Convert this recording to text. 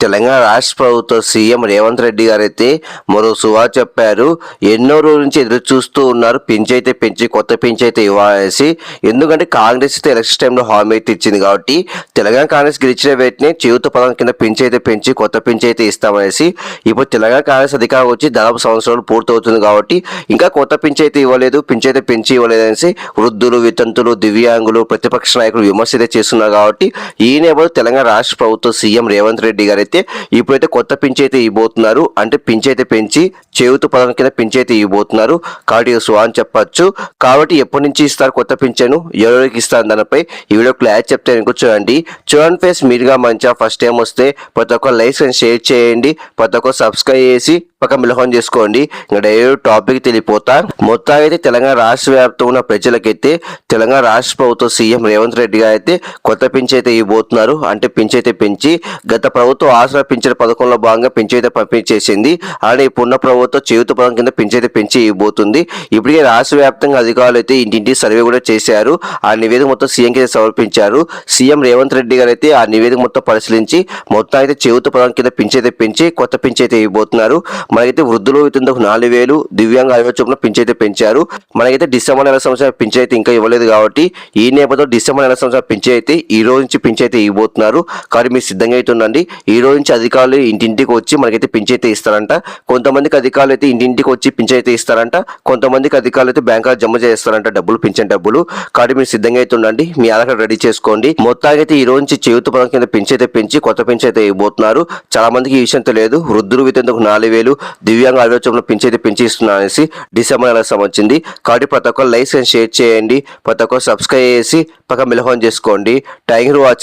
తెలంగాణ రాష్ట్ర ప్రభుత్వ సీఎం రేవంత్ రెడ్డి గారు అయితే మరో సువా చెప్పారు. ఎన్నో రోజుల నుంచి ఎదురు చూస్తూ ఉన్నారు. పెంచి అయితే పెంచి కొత్త పెంచైతే అయితే ఇవ్వాలనేసి ఎందుకంటే కాంగ్రెస్ అయితే ఎలక్షన్ టైంలో హామీ అయితే ఇచ్చింది కాబట్టి తెలంగాణ కాంగ్రెస్ గెలిచిన వెంటనే చేయుత పదం కింద పెంచైతే అయితే పెంచి కొత్త పెంచైతే అయితే ఇస్తామనేసి ఇప్పుడు తెలంగాణ కాంగ్రెస్ అధికారం వచ్చి దాదాపు సంవత్సరాలు పూర్తవుతుంది కాబట్టి ఇంకా కొత్త పెంచైతే అయితే ఇవ్వలేదు పెంచైతే అయితే పెంచి ఇవ్వలేదు అనేసి వృద్ధులు వితంతులు దివ్యాంగులు ప్రతిపక్ష నాయకులు విమర్శ అయితే చేస్తున్నారు కాబట్టి ఈ నేపథ్యంలో తెలంగాణ రాష్ట్ర ప్రభుత్వ సీఎం రేవంత్ రెడ్డి గారు అయితే ఇప్పుడైతే కొత్త పింఛ అయితే ఇవ్వబోతున్నారు. అంటే పించ్ అయితే పెంచి చేయుత పదం కింద పింఛ అయితే ఇవ్వబోతున్నారు. కాబట్టి ఇది అని చెప్పచ్చు. కాబట్టి ఎప్పటి నుంచి ఇస్తారు కొత్త పింఛను ఎవరికి ఇస్తారు దానిపై? ఈ వీడియో క్లాస్ చెప్తే అనుకో చూడండి. చూడండి ఫేస్ మీరుగా మంచిగా ఫస్ట్ టైం వస్తే ప్రతి ఒక్క లైక్స్ అండ్ షేర్ చేయండి. ప్రతి ఒక్క సబ్స్క్రైబ్ చేసి పక్క మిలహం చేసుకోండి. ఇంకా డైరెక్ట్ టాపిక్ తెలియపోతా. మొత్తం అయితే తెలంగాణ రాష్ట్ర వ్యాప్తంగా ఉన్న ప్రజలకైతే తెలంగాణ రాష్ట్ర ప్రభుత్వ సీఎం రేవంత్ రెడ్డి గారు అయితే కొత్త పింఛ అయితే ఇవ్వబోతున్నారు. అంటే పింఛ అయితే పెంచి గత ప్రభుత్వం ఆసరా పింఛన్ పథకంలో భాగంగా పింఛైతే పంపిణీ చేసింది అలానే ఇప్పుడున్న ప్రభుత్వం చేయుత పథకం కింద పింఛైతే పెంచి ఇవ్వబోతుంది ఇప్పటికే రాష్ట్ర వ్యాప్తంగా అధికారులు అయితే ఇంటింటి సర్వే కూడా చేశారు. ఆ నివేదిక మొత్తం సీఎంకి కింద సమర్పించారు. సీఎం రేవంత్ రెడ్డి గారు అయితే ఆ నివేదిక మొత్తం పరిశీలించి మొత్తం అయితే చేయుత పథకం కింద పింఛైతే పెంచి కొత్త పింఛైతే ఇవ్వబోతున్నారు మనకైతే వృద్ధులు వితందుకు నాలుగు వేలు దివ్యాంగ అరవై చొప్పున పింఛ పెంచారు. మనకైతే డిసెంబర్ నెల సంవత్సరం పింఛైతే ఇంకా ఇవ్వలేదు కాబట్టి ఈ నేపథ్యంలో డిసెంబర్ నెల సంవత్సరం పింఛైతే ఈ రోజు నుంచి పింఛైతే ఇవ్వబోతున్నారు కాబట్టి మీరు సిద్ధంగా అయితే ఉండండి. ఈ రోజు నుంచి అధికారులు ఇంటింటికి వచ్చి మనకైతే పింఛైతే ఇస్తారంట. కొంతమందికి అధికారులు అయితే ఇంటింటికి వచ్చి పింఛైతే ఇస్తారంట. కొంతమందికి అధికారులు అయితే బ్యాంకులో జమ చేస్తారంట డబ్బులు పింఛన్ డబ్బులు. కాబట్టి మీరు సిద్ధంగా అయితే ఉండండి. మీ ఆధార్ కార్డు రెడీ చేసుకోండి. మొత్తానికి అయితే ఈ రోజు నుంచి చేయుత పథకం కింద పింఛ పెంచి కొత్త పింఛ ఇవ్వబోతున్నారు. చాలా మందికి ఈ విషయం తెలియదు. వృద్ధులు వితందుకు నాలుగు వేలు దివ్యాంగ ఆలోచనలో పెంచి అయితే పెంచి ఇస్తున్నారు అనేసి డిసెంబర్ నెల సంబంధించింది. కాబట్టి ప్రతి ఒక్కరు లైక్స్ అండ్ షేర్ చేయండి. ప్రతి ఒక్కరు సబ్స్క్రైబ్ చేసి పక్క మిలహోన్ చేసుకోండి. Thank watch